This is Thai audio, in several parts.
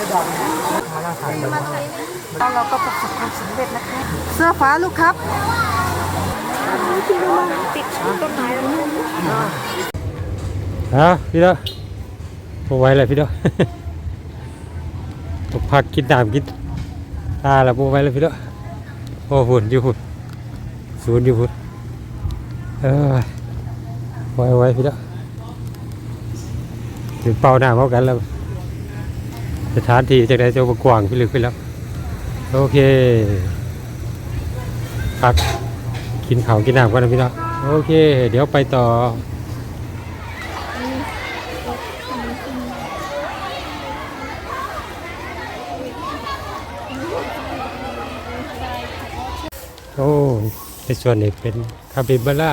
แล้วเราก็ประสบความสำเร็จนะคะ เสื้อฟ้าลูกครับติดต้นไม้แล้วฮะพี่เด้อพอไว้เลยพี่เด้อตกพักกินน้ำกินตาแล้วพอไว้เลยพี่เด้อโอ้หุ่นอยู่หุ่นศูนย์อยู่หุ่นเออไว้ไว้พี่เด้อถึงเป่าหน้าเขากันแล้ว สถานที่จากไหนจะมากว้างพี่ลึกไปแล้ว โอเคพักกินข้าวกินน้ำกันนะพี่เด้อโอเค เดี๋ยวไปต่อโอ้ในส่วนนี้เป็นคาปิบาร่า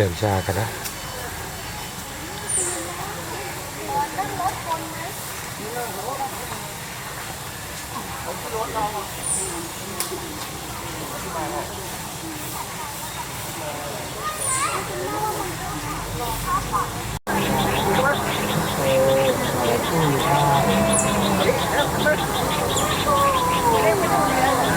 เชื่อ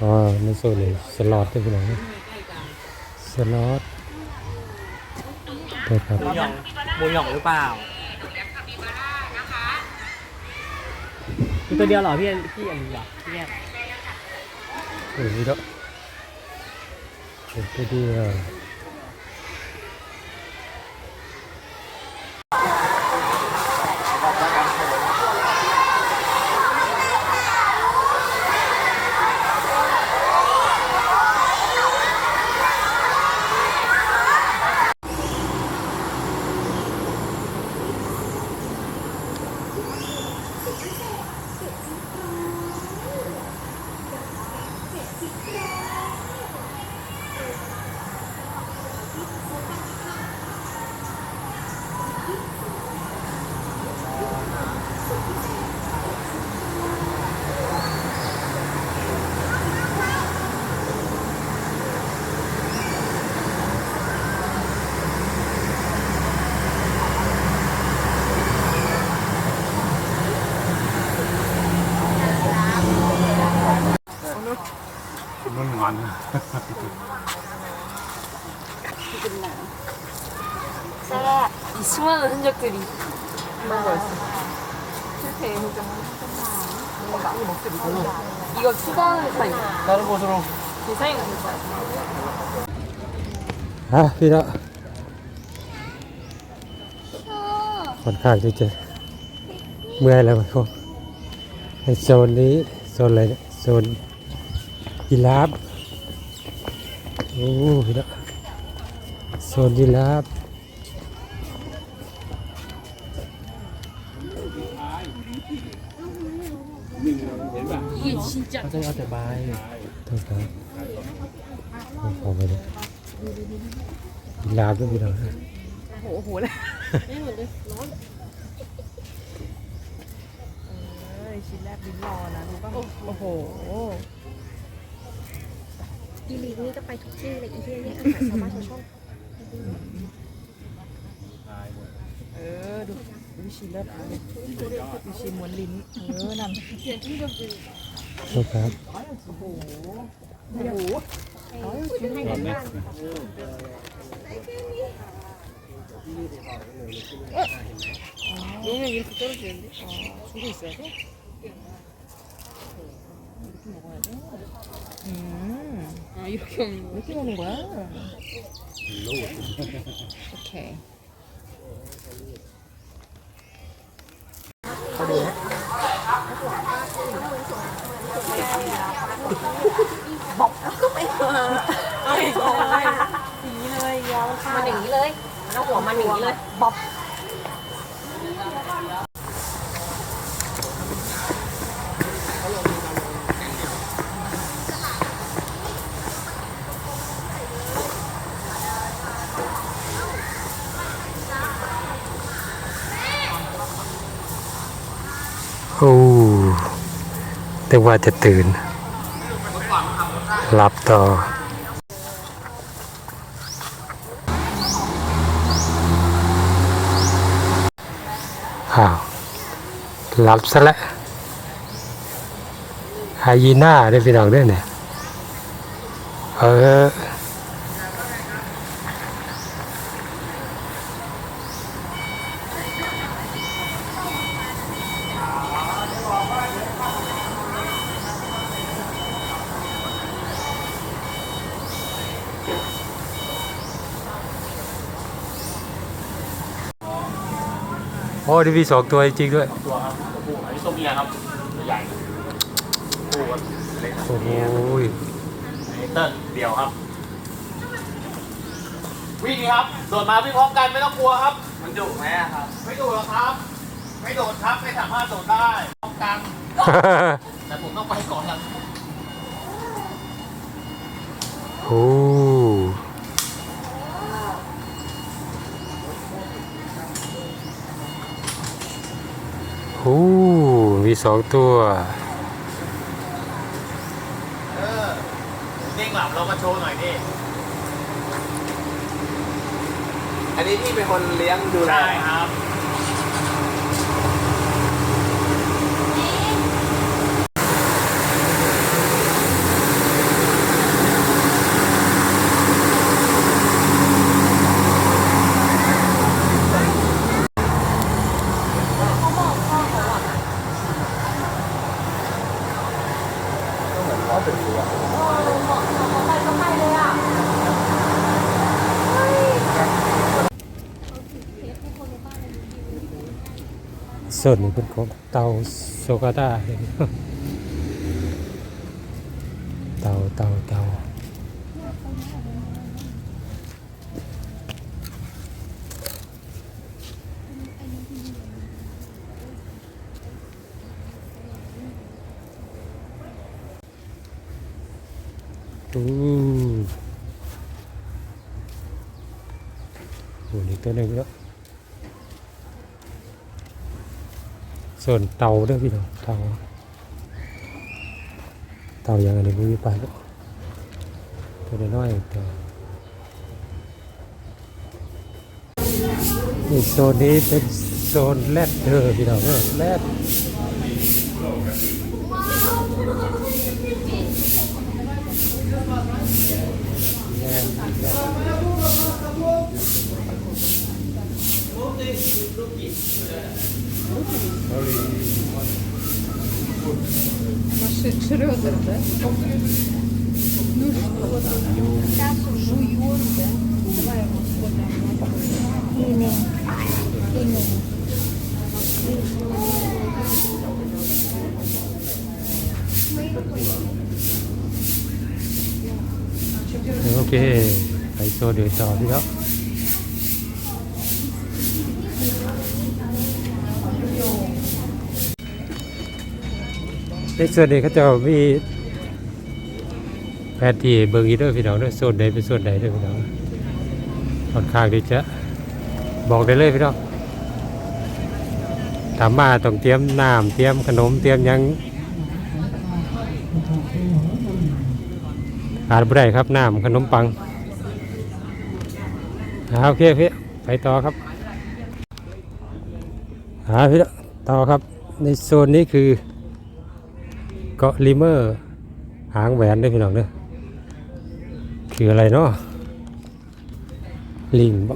อ๋อในโซนนี้สล็อตเด้อพี่น้องสล็อตเด้อครับหมูหยองหมูหยองหรือเปล่ามีตัวเดียวเหรอพี่พี่อันนี้เหรอพี่แยกโอ้ยเด้อเป็นตัวเดียว งอน แซ่บ이수많은흔적들이 이거 추가하는 타임 다른 곳으로 디자인 하는 거야 ฮะพี่เนาะค่อนข้างที่จะเมื่อยแล้วมันคงในโซนนี้โซนอะไรเนี่ยโซนยีราฟ โอ้พี่เนาะโซนยีราฟเขาจะเอาแต่ใบต้องการเอาของไปเลยยีราฟด้วยพี่เนาะโอ้โหเลยไม่เหมือนเลยร้อนเอ้ยชิ้นแรกลิ้นรอนะรู้ป่ะโอ้โห อีลีนี่ก็ไปทุกที่เลยอีเทียเนี่ยอาหารชาวบ้านชาวช่อง เออดูดูชิ้นเลิศอ่ะดูชิ้นม้วนลิ้นเออนั่น ต้องการ โอ้โห ให้กันบ้าน 얘는 이렇게 떨어지는데? 아, 주고 있어야 돼? 아 이렇게 오는 거야? 이렇게 오는 거야? 오케이. bọc cúp em ôi trời ơi mình nghỉ lên mình nghỉ lên nó của mình nghỉ lên bọc โอ้แต่ว่าจะตื่น หลับต่อ อ้าว หลับซะแล้วไฮยีน่าได้พี่น้องด้วยเนี่ย เออ โอ้ดีมีสองตัวจริงๆด้วย ตัวครับตัวผู้อันนี้ตัวเมียครับตัวใหญ่ผู้ครับเล็กโอ้โหอันนี้เติ้ลเดียวครับ วิ่งครับ โดดมาวิ่งพร้อมกันไม่ต้องกลัวครับ มันดุไหมอะครับ ไม่โดดหรอกครับ ไม่โดดครับ ไม่สามารถโดดได้พร้อมกัน แต่ผมต้องไปก่อนครับโอ้โห มีสองตัวเออเด้งหลับเรามาโชว์หน่อยดิอันนี้พี่เป็นคนเลี้ยงดูแล ใช่ครับาส่วนนี้เป็นของเตาโซกาตาเห็นตาเตาเตาอู้โหนี่ตัวหนึ่งแล้วส่วนเตาด้วยพี่น้องเตาเตาอย่างอันนี้ไม่มีไปแล้วตัวน้อยๆตัวนี่โซนนี้เป็นโซนแรดเดอร์พี่น้องเอ้ยแรด Шрёдер, да? Ну что там? Жуёр, да? Давай его сходим. Имя. Имя. Okay, I saw the sound, yeah. ในส่วนนี้เขาจะมีแผนที่เบิร์อีเดอร์พี่น้องด้อโซนใดเป็นโซนใดเด้อพี่น้องค่อนข้างที่จะบอกได้เลยพี่น้องถามมาต้องเตรียมน้ำเตรียมขนมเตรียมยังขาดไม่ได้ครับน้ำขนมปังอ่าโอเคพี่ไปต่อครับหาพี่ต่อครับ ในโซนนี้คือ เกาะลิเมอร์หางแหวนด้วยพี่น้องเด้อคืออะไรเนาะลิงบ่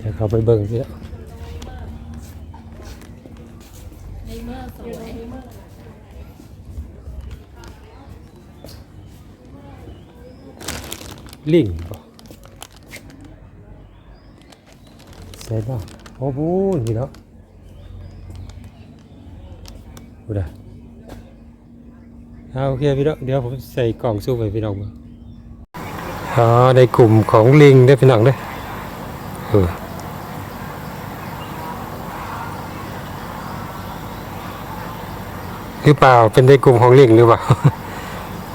จะเขาไปเบิ่งสิแล้วลิงบ่ใส่บ่โอ้โหนี่เนาะดูดา เอาโอเคพี่น้องเดี๋ยวผมใส่กล่องสู้ไปพี่น้องอ๋อในกลุ่มของลิงได้พี่น้องด้วยเออหรือเปล่าเป็นในกลุ่มของลิงหรือเปล่า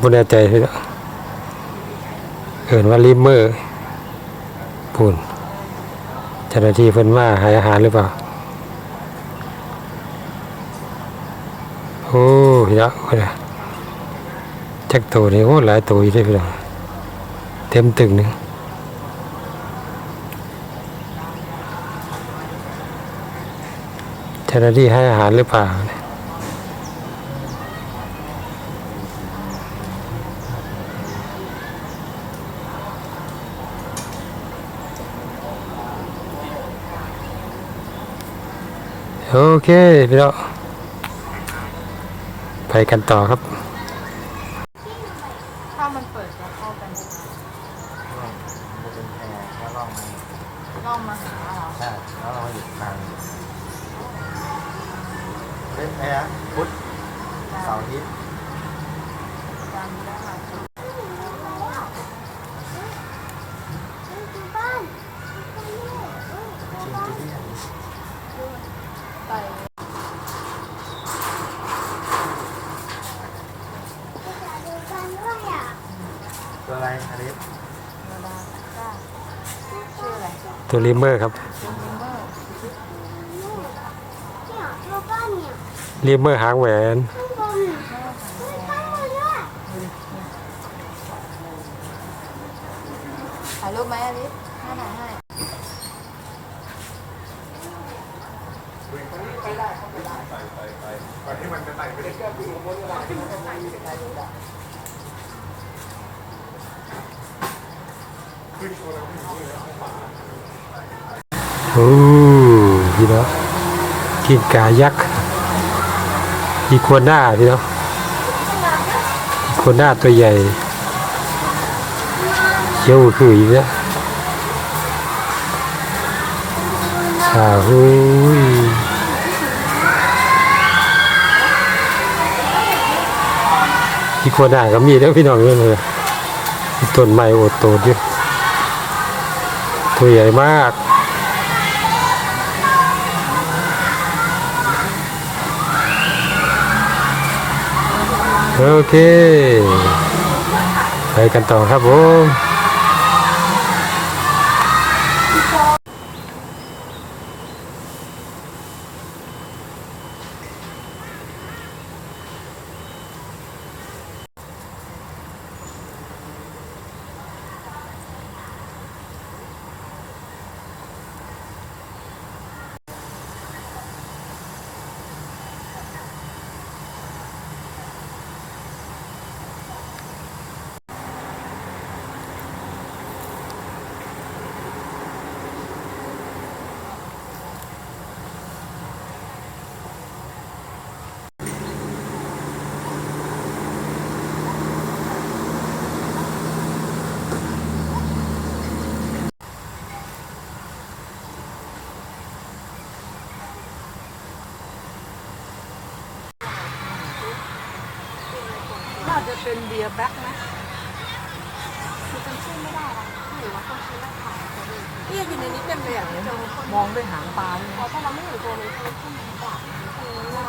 บ่แน่ใจพี่น้องเอินว่าลิมเมอร์พูนเจ้าหน้าที่เพิ่นว่าหายอาหารหรือเปล่าโอ้พี่น้องว่าไง จักตัวนี่โอ้หลายตัวอยู่ได้พี่น้องเต็มตึงหนึงเจ้าหน้าที่ให้อาหารหรือเปล่าโอเคพี่น้องไปกันต่อครับ ถ้ามันเปิดจะเข้ากัน มันเป็นแพรแล้วล่องมา ล่องมาหาเรา ใช่แล้วเราหยุดทางเป็นแพรพุธเสาร์อาทิตย์ จำได้ ชิงที่นี่ ไปตัวอะไรอาริสเวลาจ้าชื่ออะไรตัวลิมเมอร์ครับเป็นเมมเบอร์ลิมเมอร์หางแหวน ถ่ายรูปไหมอลิสให้ถ่ายให้ โอ้พี่น้องกิ้งกายักษ์อีกวน่าพี่น้องอีกวน่าตัวใหญ่เขียวคืออีกแล้วอ้าว โอ้ยอีกัวน่าก็มีแล้วพี่น้องเนี่ยเลยต้นไม้โอดโตดอยู่ตัวใหญ่มากโอเค ไปกันต่อครับผม เป็นเบียร์แบ็คนะคือจำชื่อไม่ได้ละหรือว่าคนชื่อละค่ะเนี่ยอยู่ในนี้เต็มเลยอะมองด้วยหางตาเลยเพราะเราไม่เห็นตัวเลยคือขึ้นมาจากเออน่า